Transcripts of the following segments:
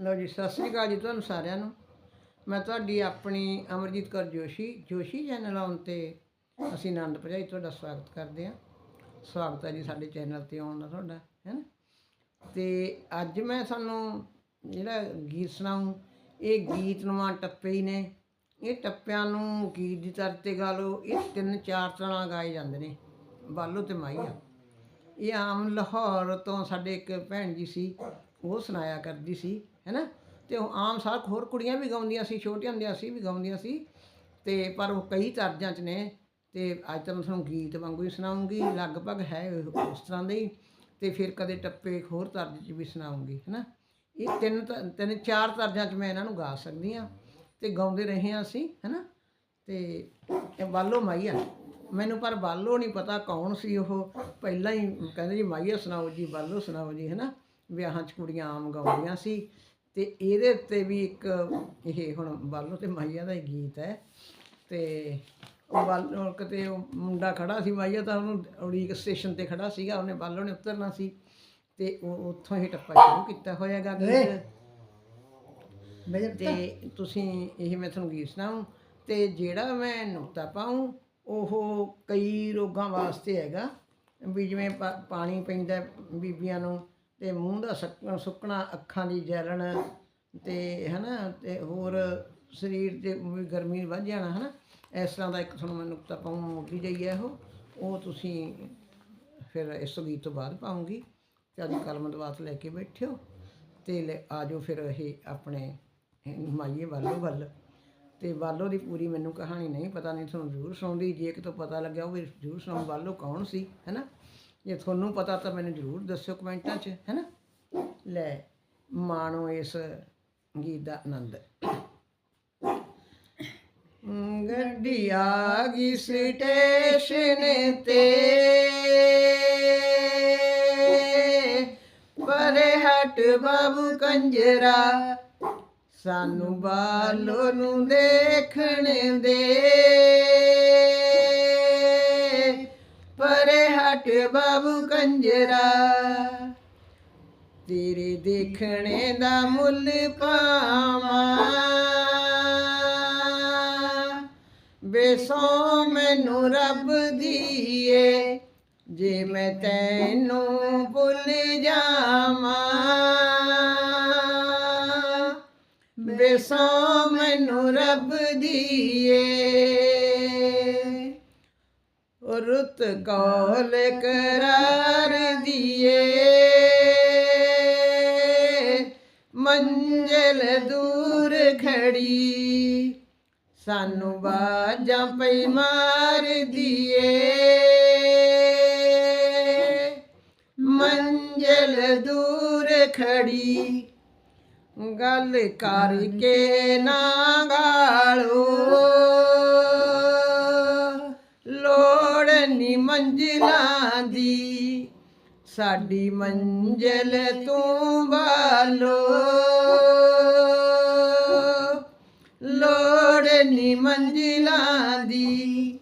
ਲਓ ਜੀ, ਸਤਿ ਸ੍ਰੀ ਅਕਾਲ ਜੀ ਤੁਹਾਨੂੰ ਸਾਰਿਆਂ ਨੂੰ। ਮੈਂ ਤੁਹਾਡੀ ਆਪਣੀ ਅਮਰਜੀਤ ਕੌਰ ਜੋਸ਼ੀ ਜੋਸ਼ੀ ਚੈਨਲ ਆਉਣ ਤੇ ਅਸੀਂ ਆਨੰਦ ਭਜਾਈ ਤੁਹਾਡਾ ਸਵਾਗਤ ਕਰਦੇ ਹਾਂ। ਸਵਾਗਤ ਹੈ ਜੀ ਸਾਡੇ ਚੈਨਲ ਤੇ ਆਉਣ ਦਾ ਤੁਹਾਡਾ, ਹੈ ਨਾ? ਤੇ ਅੱਜ ਮੈਂ ਤੁਹਾਨੂੰ ਜਿਹੜਾ ਗੀਤ ਸੁਣਾਉਂ ਇਹ ਗੀਤ ਨਵਾਂ ਟੱਪੇ ਹੀ ਨੇ। ਇਹ ਟੱਪਿਆਂ ਨੂੰ ਗੀਤ ਦੀ ਤਰ ਤੇ ਗਾ ਲਓ, ਇਹ ਤਿੰਨ ਚਾਰ ਤਰ੍ਹਾਂ ਗਾਏ ਜਾਂਦੇ ਨੇ, ਬਾਲੋ ਤੇ ਮਾਈਆ ਇਹ ਆਮ ਲਾਹੌਰ ਤੋਂ ਸਾਡੇ ਇੱਕ ਭੈਣ ਜੀ ਸੀ, ਉਹ ਸੁਣਾਇਆ ਕਰਦੀ ਸੀ। ਹੈਨਾ? ਤੇ ਉਹ ਆਮ ਸਾਰ ਹੋਰ ਕੁੜੀਆਂ ਵੀ ਗਾਉਂਦੀਆਂ ਸੀ, ਛੋਟੀਆਂ ਹੁੰਦੀਆਂ ਸੀ, ਵੀ ਗਾਉਂਦੀਆਂ ਸੀ। ਤੇ ਪਰ ਉਹ ਕਈ ਤਰਜਾਂ 'ਚ ਨੇ ਤੇ ਅੱਜ ਤਾਂ ਮੈਂ ਤੁਹਾਨੂੰ ਗੀਤ ਵਾਂਗੂ ਹੀ ਸੁਣਾਉਂਗੀ, ਲਗਭਗ ਹੈ ਉਸ ਤਰ੍ਹਾਂ ਦੇ ਹੀ। ਤੇ ਫਿਰ ਕਦੇ ਟੱਪੇ ਹੋਰ ਤਰਜ 'ਚ ਵੀ ਸੁਣਾਉਂਗੀ, ਹੈਨਾ? ਇਹ ਤਿੰਨ ਤ- ਤਿੰਨ, ਚਾਰ ਤਰਜਾਂ 'ਚ ਮੈਂ ਇਹਨਾਂ ਨੂੰ ਗਾ ਸਕਦੀ ਹਾਂ ਤੇ ਗਾਉਂਦੇ ਰਹੇ ਹਾਂ ਅਸੀਂ, ਹੈਨਾ? ਤੇ ਇਹ ਬਾਲੋ ਮਾਈਆ। ਮੈਨੂੰ ਪਰ ਬਾਲੋ ਨਹੀਂ ਪਤਾ ਕੌਣ ਸੀ ਉਹ। ਪਹਿਲਾਂ ਹੀ ਕਹਿੰਦੇ ਜੀ ਮਾਈਆ ਸੁਣਾਓ ਜੀ, ਬਾਲੋ ਸੁਣਾਓ ਜੀ, ਹੈਨਾ? ਵਿਆਹਾਂ 'ਚ ਕੁੜੀਆਂ ਆਮ ਗਾਉਂਦੀਆਂ ਸੀ। ਤੇ ਇਹਦੇ ਉੱਤੇ ਵੀ ਇੱਕ ਇਹ ਹੁਣ ਬਾਲੋ ਤੇ ਮਾਈਆ ਦਾ ਹੀ ਗੀਤ ਹੈ ਤੇ ਉਹ ਬਾਲੋ ਕਿਤੇ ਉਹ ਮੁੰਡਾ ਖੜਾ ਸੀ ਮਾਈਆ ਤਾਂ ਉਹਨੂੰ ਉਡੀਕ ਸਟੇਸ਼ਨ ਤੇ ਖੜਾ ਸੀਗਾ ਉਹਨੇ ਬਾਲੋ ਨੇ ਉਤਰਨਾ ਸੀ ਤੇ ਉਹ ਉੱਥੋਂ ਹੀ ਟੱਪਾ ਸ਼ੁਰੂ ਕੀਤਾ ਹੋਇਆਗਾ ਗੀਤ। ਤੇ ਤੁਸੀਂ ਇਹ ਮੈਂ ਤੁਹਾਨੂੰ ਗੀਤ ਸੁਣਾਉਂ ਤੇ ਜਿਹੜਾ ਮੈਂ ਨੁਕਤਾ ਪਾਉਂ ਉਹ ਕਈ ਰੋਗਾਂ ਵਾਸਤੇ ਹੈਗਾ ਵੀ ਜਿਵੇਂ ਪਾਣੀ ਪੈਂਦਾ ਬੀਬੀਆਂ ਨੂੰ ਤੇ ਮੂੰਹ ਦਾ ਸੱਕ- ਸੁੱਕਣਾ ਅੱਖਾਂ ਦੀ ਜਲਣ ਤੇ ਹਨਾ, ਤੇ ਹੋਰ ਸਰੀਰ ਤੇ ਵੀ ਗਰਮੀ ਵੱਧ ਜਾਣਾ ਹਨਾ, ਇਸ ਤਰ੍ਹਾਂ ਦਾ ਇੱਕ ਤੁਹਾਨੂੰ ਮੈਂ ਨੁਕਤਾ ਪਾਉਂ ਮੋਢੀ ਜਾਈ ਹੈ ਉਹ ਉਹ ਤੁਸੀਂ ਫਿਰ ਇਸ ਗੀਤ ਤੋਂ ਬਾਅਦ ਪਾਉਂਗੀ। ਤੇ ਅੱਜ ਕਲਮ ਦਵਾਤ ਲੈ ਕੇ ਬੈਠਿਓ ਤੇ ਲੈ ਆਜੋ ਫਿਰ ਇਹ ਆਪਣੇ ਮਾਈਏ ਵਾਲੋ ਵੱਲ। ਤੇ ਵਾਲੋ ਦੀ ਪੂਰੀ ਮੈਨੂੰ ਕਹਾਣੀ ਨਹੀਂ, ਪਤਾ ਨਹੀਂ ਤੁਹਾਨੂੰ ਜ਼ਰੂਰ ਸੁਣਾਉਂਦੀ, ਜੇ ਕਿਤੋਂ ਪਤਾ ਲੱਗਿਆ ਉਹ ਵੀ ਜ਼ਰੂਰ ਸੁਣਾਉ ਵਾਲੋ ਕੌਣ ਸੀ, ਹੈਨਾ? ਜੇ ਤੁਹਾਨੂੰ ਪਤਾ ਤਾਂ ਮੈਨੂੰ ਜ਼ਰੂਰ ਦੱਸਿਓ ਕਮੈਂਟਾਂ 'ਚ, ਹੈਨਾ? ਲੈ, ਮਾਣੋ ਇਸ ਗੀਤ ਦਾ ਆਨੰਦ। ਗੱਡੀ ਆ ਗਈ ਸਟੇਸ਼ਨ ਤੇ। ਪਰੇ ਹਟ ਬਾਬੂ ਕੰਜਰਾ, ਸਾਨੂੰ ਬਾਲੋ ਨੂੰ ਦੇਖਣ ਦੇ। ਪਰੇ ਬਾਬੂ ਕੰਜਰਾ। ਤੇਰੇ ਦੇਖਣੇ ਦਾ ਮੁੱਲ ਪਾਵਾਂ। ਬੇਸੋ ਮੈਨੂੰ ਰੱਬ ਦੀਏ, ਜੇ ਮੈਂ ਤੈਨੂੰ ਭੁੱਲ ਜਾਵਾਂ। ਬੇਸੋ ਮੈਨੂੰ ਰੱਬ ਦੀਏ ਰੁੱਤ ਕੌਲ ਕਰਾਰ ਦੀਏ। ਮੰਜ਼ਲ ਦੂਰ ਖੜੀ, ਸਾਨੂੰ ਬਾਜਾਂ ਪਈ ਮਾਰ ਦੀਏ। ਮੰਜ਼ਲ ਦੂਰ ਖੜੀ, ਗੱਲ ਕਰਕੇ ਨਾ ਗਾਲੋ। ਮੰਜ਼ਿਲਾਂ ਦੀ। ਸਾਡੀ ਮੰਜ਼ਲ ਤੂੰ ਬਾਲੋ ਲੋੜ ਨੀ ਮੰਜ਼ਲਾਂ ਦੀ।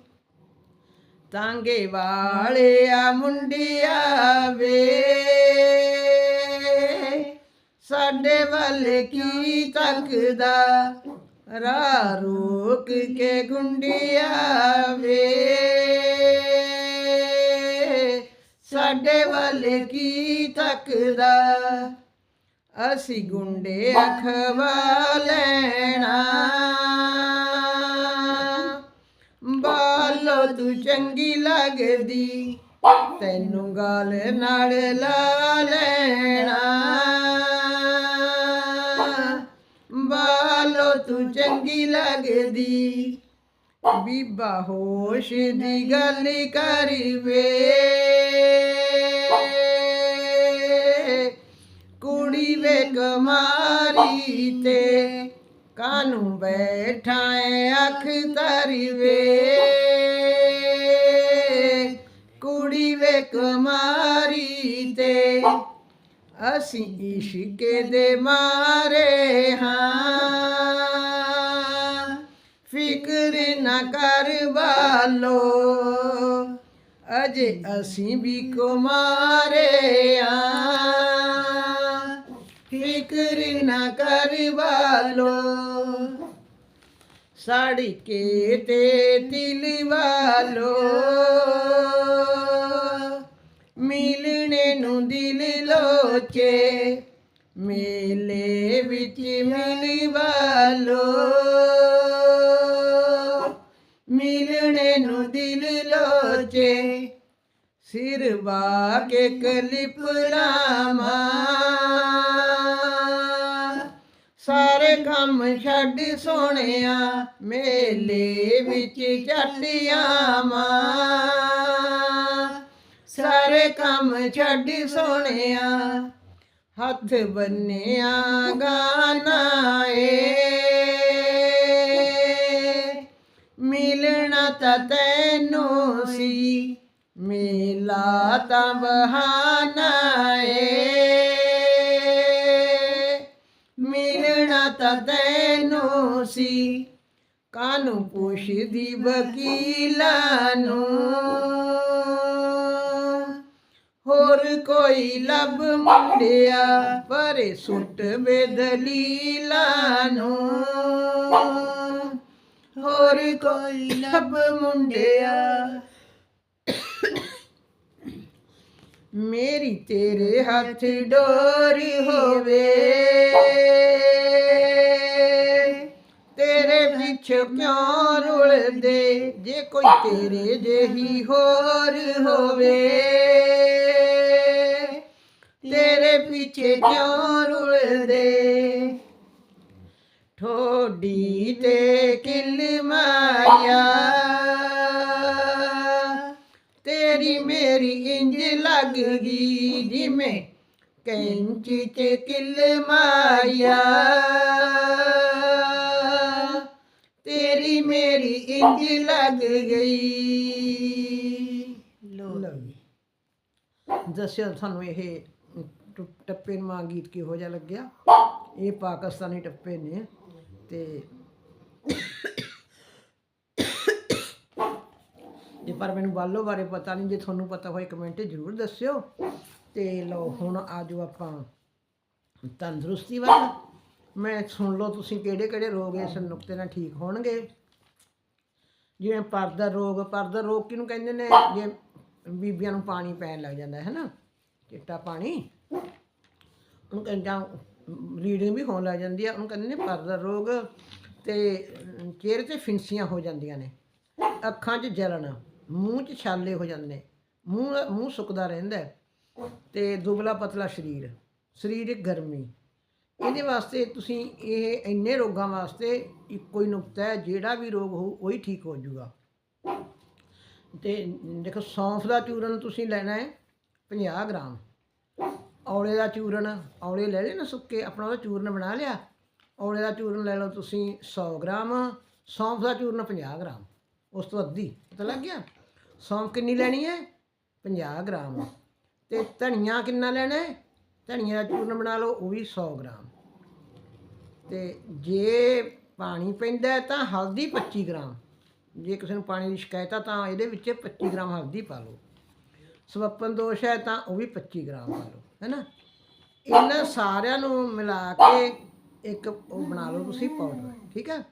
ਤਾਂਗੇ ਵਾਲਿਆ ਮੁੰਡਿਆ ਵੇ। ਸਾਡੇ ਵੱਲ ਕੀ ਤੱਕਦਾ? ਰਾਹ ਰੋਕ ਕੇ ਗੁੰਡਿਆ ਵੇ। ਸਾਡੇ ਵੱਲ ਕੀ ਤੱਕਦਾ ਅਸੀਂ ਗੁੰਡੇ ਅਖਵਾ ਲੈਣਾ। ਬਾਲੋ, ਤੂੰ ਚੰਗੀ ਲੱਗਦੀ, ਤੈਨੂੰ ਗਾਲ ਨਾਲ ਲਾ ਲੈਣਾ। ਬਾਲੋ, ਤੂੰ ਚੰਗੀ ਲੱਗਦੀ, ਬੀਬਾ ਹੋਸ਼ ਦੀ ਗੱਲ ਕਰਵੇ। ਤੇ ਕਾਨੂੰ ਬੈਠਾਏ ਅੱਖ ਤਰੀਵੇ ਕੁੜੀ ਵੇ ਕਮਾਰੀ ਤੇ ਅਸੀਂ ਇਸ਼ਕੇ ਦੇ ਮਾਰੇ ਹਾਂ। ਫਿਕਰ ਨਾ ਕਰ ਬਾਲੋ, ਅਜੇ ਅਸੀਂ ਵੀ ਕੁਮਾਰੇ ਆ। ਨਾ ਕਰਵਾਲੋ। ਸਾੜੀ ਕੇ ਤੇ ਤਿਲ ਵਾਲੋ ਮਿਲਣੇ ਨੂੰ ਦਿਲ ਲੋਚੇ, ਮੇਲੇ ਵਿੱਚ ਮਿਲ ਵਾਲੋ ਮਿਲਣੇ ਨੂੰ ਦਿਲ ਲੋਚੇ, ਸਿਰ ਵਾ ਕੇ ਕਲਿਪ ਰਾਮਾ। ਸਾਰੇ ਕੰਮ ਛੱਡ ਸੋਹਣਿਆ, ਮੇਲੇ ਵਿੱਚ ਚੱਟਿਆ ਮਾਂ ਸਾਰੇ ਕੰਮ ਛੱਡ ਸੋਹਣਿਆ, ਹੱਥ ਬੰਨਿਆ ਗਾਨਾ ਏ ਮਿਲਣਾ ਤਾਂ ਤੈਨੂੰ ਸੀ, ਮੇਲਾ ਤਾਂ ਬਹਾਨਾ ਕਾਨੂੰ ਪੁੱਛਦੀ ਵਕੀਲਾਂ ਨੂੰ। ਹੋਰ ਕੋਈ ਲੱਭ ਮੁੰਡਿਆ ਪਰੇ ਸੁੱਟ ਬੇਦਲੀਲਾਂ ਨੂੰ। ਹੋਰ ਕੋਈ ਲੱਭ ਮੁੰਡਿਆ। ਮੇਰੀ ਤੇਰੇ ਹੱਥ ਡੋਰੀ ਹੋਵੇ। ਤੇਰੇ ਪਿੱਛੇ ਕਿਉਂ ਰੁਲਦੇ? ਜੇ ਕੋਈ ਤੇਰੇ ਜਿਹੀ ਹੋਰ ਹੋਵੇ। ਤੇਰੇ ਪਿੱਛੇ ਕਿਉਂ ਰੁਲਦੇ? ਠੋਡੀ ਤੇ ਕਿਲ ਮਾਇਆ ਤੇਰੀ ਮੇਰੀ ਇੰਜ ਲੱਗ ਗਈ ਜਿਵੇਂ ਕੈਂਚੀ ਤੇ ਕਿਲ ਮਾਇਆ ਇੰਜ ਲੱਗ ਗਈ। ਲੋ ਜੀ। ਦੱਸਿਓ ਤੁਹਾਨੂੰ ਇਹ ਟੁ- ਟੱਪੇ ਮਾਂ ਗੀਤ ਕਿਹੋ ਜਿਹਾ ਲੱਗਿਆ? ਇਹ ਪਾਕਿਸਤਾਨੀ ਟੱਪੇ ਨੇ ਤੇ ਜੇ ਪਰ ਮੈਨੂੰ ਬਾਲੋ ਬਾਰੇ ਪਤਾ ਨਹੀਂ, ਜੇ ਤੁਹਾਨੂੰ ਪਤਾ ਹੋਏ ਕਮੈਂਟ ਜ਼ਰੂਰ ਦੱਸਿਓ। ਤੇ ਲਓ, ਹੁਣ ਆਜੋ ਆਪਾਂ ਤੰਦਰੁਸਤੀ ਵੱਲ। ਮੈਂ ਸੁਣ ਲਓ ਤੁਸੀਂ ਕਿਹੜੇ ਕਿਹੜੇ ਰੋਗ ਇਸ ਨੁਕਤੇ ਨਾਲ ਠੀਕ ਹੋਣਗੇ। ਜਿਵੇਂ ਪਰਦਾ ਰੋਗ ਪਰਦਾ ਰੋਗ ਕਿਹਨੂੰ ਕਹਿੰਦੇ ਨੇ? ਜੇ ਬੀਬੀਆਂ ਨੂੰ ਪਾਣੀ ਪੈਣ ਲੱਗ ਜਾਂਦਾ ਹੈ ਨਾ ਚਿੱਟਾ ਪਾਣੀ। ਉਹਨੂੰ ਕਹਿੰਦਾ ਜਾਂ ਰੀਡਿੰਗ ਵੀ ਹੋਣ ਲੱਗ ਜਾਂਦੀ ਆ। ਉਹਨੂੰ ਕਹਿੰਦੇ ਨੇ ਪਰਦਾ ਰੋਗ ਤੇ ਚਿਹਰੇ ਤੇ ਫਿੰਸੀਆਂ ਹੋ ਜਾਂਦੀਆਂ ਨੇ। ਅੱਖਾਂ 'ਚ ਜਲਣ ਮੂੰਹ 'ਚ ਛਾਲੇ ਹੋ ਜਾਂਦੇ ਨੇ। ਮੂੰਹ ਮੂੰਹ ਸੁੱਕਦਾ ਰਹਿੰਦਾ ਹੈ, ਤੇ ਦੁਬਲਾ ਪਤਲਾ ਸਰੀਰ। ਸਰੀਰਕ ਗਰਮੀ। ਇਹਦੇ ਵਾਸਤੇ ਤੁਸੀਂ ਇਹ ਇੰਨੇ ਰੋਗਾਂ ਵਾਸਤੇ ਇੱਕੋ ਹੀ ਨੁਕਤਾ ਹੈ, ਜਿਹੜਾ ਵੀ ਰੋਗ ਹੋ ਉਹੀ ਠੀਕ ਹੋ ਜਾਊਗਾ। ਤੇ ਦੇਖੋ, ਸੌਂਫ ਦਾ ਚੂਰਨ ਤੁਸੀਂ ਲੈਣਾ ਹੈ 50 ਗ੍ਰਾਮ। ਔਲੇ ਦਾ ਚੂਰਨ, ਔਲੇ ਲੈ ਲਏ ਨਾ ਸੁੱਕੇ, ਆਪਣਾ ਉਹਦਾ ਚੂਰਨ ਬਣਾ ਲਿਆ। ਔਲੇ ਦਾ ਚੂਰਨ ਲੈ ਲਓ ਤੁਸੀਂ 100 ਗ੍ਰਾਮ, ਸੌਂਫ ਦਾ ਚੂਰਨ 50 ਗ੍ਰਾਮ। ਉਸ ਤੋਂ ਅੱਧੀ, ਪਤਾ ਲੱਗ ਗਿਆ? ਸੌਂਫ ਕਿੰਨੀ ਲੈਣੀ ਹੈ? 50 ਗ੍ਰਾਮ। ਤੇ ਧਨੀਆ ਕਿੰਨਾ ਲੈਣਾ ਹੈ? ਧਨੀਆ ਦਾ ਚੂਰਨ ਬਣਾ ਲਓ, ਉਹ ਵੀ 100 ਗ੍ਰਾਮ। ਤੇ ਜੇ ਪਾਣੀ ਪੈਂਦਾ ਤਾਂ ਹਲਦੀ 25 ਗ੍ਰਾਮ। ਜੇ ਕਿਸੇ ਨੂੰ ਪਾਣੀ ਦੀ ਸ਼ਿਕਾਇਤ ਆ ਤਾਂ ਇਹਦੇ ਵਿੱਚ 25 ਗ੍ਰਾਮ ਹਲਦੀ ਪਾ ਲਓ। ਸਵੱਪਨ ਦੋਸ਼ ਹੈ ਤਾਂ ਉਹ ਵੀ 25 ਗ੍ਰਾਮ ਪਾ ਲਓ ਹੈਨਾ ਇਹਨਾਂ ਸਾਰਿਆਂ ਨੂੰ ਮਿਲਾ ਕੇ ਇੱਕ ਉਹ ਬਣਾ ਲਓ ਤੁਸੀਂ ਪਾਊਡਰ ਠੀਕ ਹੈ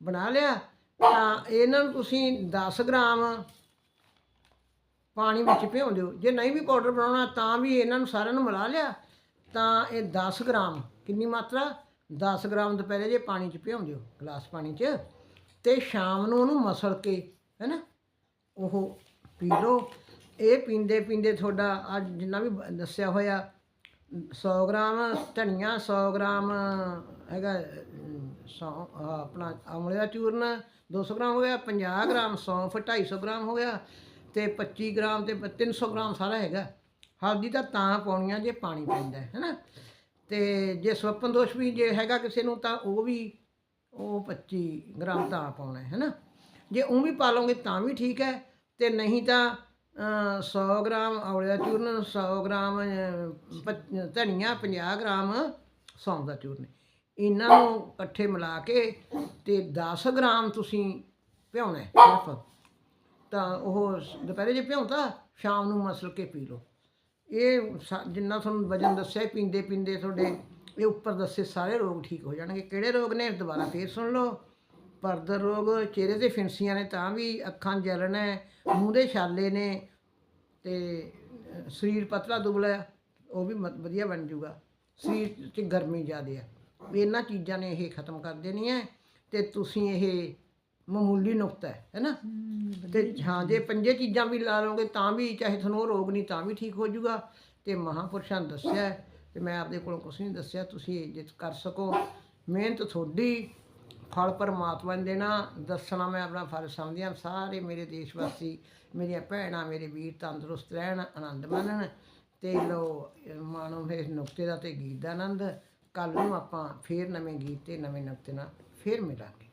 ਬਣਾ ਲਿਆ, ਤਾਂ ਇਹਨਾਂ ਨੂੰ ਤੁਸੀਂ 10 ਗ੍ਰਾਮ ਪਾਣੀ ਵਿੱਚ ਭਿਓ ਦਿਓ। ਜੇ ਨਹੀਂ ਵੀ ਪਾਊਡਰ ਬਣਾਉਣਾ ਤਾਂ ਵੀ ਇਹਨਾਂ ਨੂੰ ਸਾਰਿਆਂ ਨੂੰ ਮਿਲਾ ਲਿਆ। ਤਾਂ ਇਹ 10 ਗ੍ਰਾਮ, ਕਿੰਨੀ ਮਾਤਰਾ? 10 ਗ੍ਰਾਮ ਦੁਪਹਿਰੇ ਜੇ ਪਾਣੀ 'ਚ ਭਿਉਂ ਦਿਓ, ਗਲਾਸ ਪਾਣੀ 'ਚ, ਤੇ ਸ਼ਾਮ ਨੂੰ ਉਹਨੂੰ ਮਸਲ ਕੇ, ਹੈਨਾ? ਉਹ ਪੀ ਲਓ। ਇਹ ਪੀਂਦੇ ਪੀਂਦੇ ਤੁਹਾਡਾ ਅੱਜ ਜਿੰਨਾ ਵੀ ਬ- ਦੱਸਿਆ ਹੋਇਆ 100 ਗ੍ਰਾਮ ਧਨੀਆ 100 ਗ੍ਰਾਮ ਹੈਗਾ 100 ਆਪਣਾ ਆਮਲੇ ਦਾ ਚੂਰਨ 200 ਗ੍ਰਾਮ ਹੋ ਗਿਆ 50 ਗ੍ਰਾਮ ਸੌਂਫ 250 ਗ੍ਰਾਮ ਹੋ ਗਿਆ, ਤੇ 25 ਗ੍ਰਾਮ ਤੇ 300 ਗ੍ਰਾਮ ਸਾਰਾ ਹੈਗਾ। ਹਲਦੀ ਤਾਂ ਤਾਂ ਆ ਜੇ ਪਾਣੀ ਪੈਂਦਾ ਹੈ ਨਾ ਤੇ ਜੇ ਸਵਪਨ ਦੋਸ਼ ਵੀ ਜੇ ਹੈਗਾ ਕਿਸੇ ਨੂੰ ਤਾਂ ਉਹ ਵੀ ਉਹ 25 ਗ੍ਰਾਮ ਤਾਂ ਪਾਉਣਾ ਹੈ ਨਾ ਜੇ ਉਹ ਵੀ ਪਾ ਲਓਗੇ ਤਾਂ ਵੀ ਠੀਕ ਹੈ ਤੇ ਨਹੀਂ ਤਾਂ ਅ, 100 ਗ੍ਰਾਮ ਔਲੇ ਦਾ ਚੂਰਨ 100 ਗ੍ਰਾਮ ਪ- ਧਨੀਆ 50 ਗ੍ਰਾਮ ਸੌਂਫ ਦਾ ਚੂਰਨ। ਇਹਨਾਂ ਨੂੰ ਇਕੱਠੇ ਮਿਲਾ ਕੇ ਤੇ 10 ਗ੍ਰਾਮ ਤੁਸੀਂ ਭਿਉਣਾ ਹੈ ਸਿਰਫ। ਤਾਂ ਉਹ ਦੁਪਹਿਰੇ ਜੇ ਭਿਉਂਤਾ ਸ਼ਾਮ ਨੂੰ ਮਸਲ ਕੇ ਪੀ ਲਓ। ਇਹ ਸਾ- ਜਿੰਨਾ ਤੁਹਾਨੂੰ ਵਜਨ ਦੱਸਿਆ ਪੀਂਦੇ ਪੀਂਦੇ ਤੁਹਾਡੇ ਇਹ ਉੱਪਰ ਦੱਸੇ ਸਾਰੇ ਰੋਗ ਠੀਕ ਹੋ ਜਾਣਗੇ। ਕਿਹੜੇ ਰੋਗ ਨੇ? ਦੁਬਾਰਾ ਫੇਰ ਸੁਣ ਲਓ। ਪਰਦਰ ਰੋਗ, ਚਿਹਰੇ ਤੇ ਫਿੰਸੀਆਂ ਨੇ ਤਾਂ ਵੀ ਅੱਖਾਂ ਜਲਣ ਹੈ, ਮੂੰਹ ਦੇ ਛਾਲੇ ਨੇ ਤੇ ਸਰੀਰ ਪਤਲਾ ਦੁਬਲਾ ਉਹ ਵੀ ਵਧੀਆ ਬਣ ਜਾਊਗਾ ਸਰੀਰ 'ਚ ਗਰਮੀ ਜ਼ਿਆਦੇ ਆ ਇਹਨਾਂ ਚੀਜ਼ਾਂ ਨੇ ਇਹ ਖਤਮ ਕਰ ਦੇਣੀ ਹੈ ਤੇ ਤੁਸੀਂ ਇਹ ਮਾਮੂਲੀ ਨੁਕਤਾ ਹੈ ਹੈਨਾ ਤੇ ਹਾਂ ਜੇ ਪੰਜੇ ਚੀਜ਼ਾਂ ਵੀ ਲਾ ਲਓਗੇ ਤਾਂ ਵੀ ਚਾਹੇ ਤੁਹਾਨੂੰ ਉਹ ਰੋਗ ਨਹੀਂ ਤਾਂ ਵੀ ਠੀਕ ਹੋ ਜਾਊਗਾ ਤੇ ਮਹਾਪੁਰਸ਼ਾਂ ਨੇ ਦੱਸਿਆ ਹੈ ਤੇ ਮੈਂ ਆਪਦੇ ਕੋਲੋਂ ਕੁਝ ਨਹੀਂ ਦੱਸਿਆ ਤੁਸੀਂ ਜੇ ਕਰ ਸਕੋ। ਮਿਹਨਤ ਤੁਹਾਡੀ ਫਲ ਪਰਮਾਤਮਾ ਨੇ ਦੇਣਾ ਦੱਸਣਾ ਮੈਂ ਆਪਣਾ ਫਰਜ਼ ਸਮਝਦੀ ਹਾਂ ਸਾਰੇ ਮੇਰੇ ਦੇਸ਼ ਵਾਸੀ ਮੇਰੀਆਂ ਭੈਣਾਂ ਮੇਰੇ ਵੀਰ ਤੰਦਰੁਸਤ ਰਹਿਣ ਆਨੰਦ ਮਾਣਨ। ਤੇ ਲੋ ਮਾਣੋ ਇਸ ਨੁਕਤੇ ਦਾ ਤੇ ਗੀਤ ਦਾ ਆਨੰਦ। ਕੱਲ ਨੂੰ ਆਪਾਂ ਫੇਰ ਨਵੇਂ ਗੀਤ ਤੇ ਨਵੇਂ ਨੁਕਤੇ ਨਾਲ ਫੇਰ ਮਿਲਾਂਗੇ।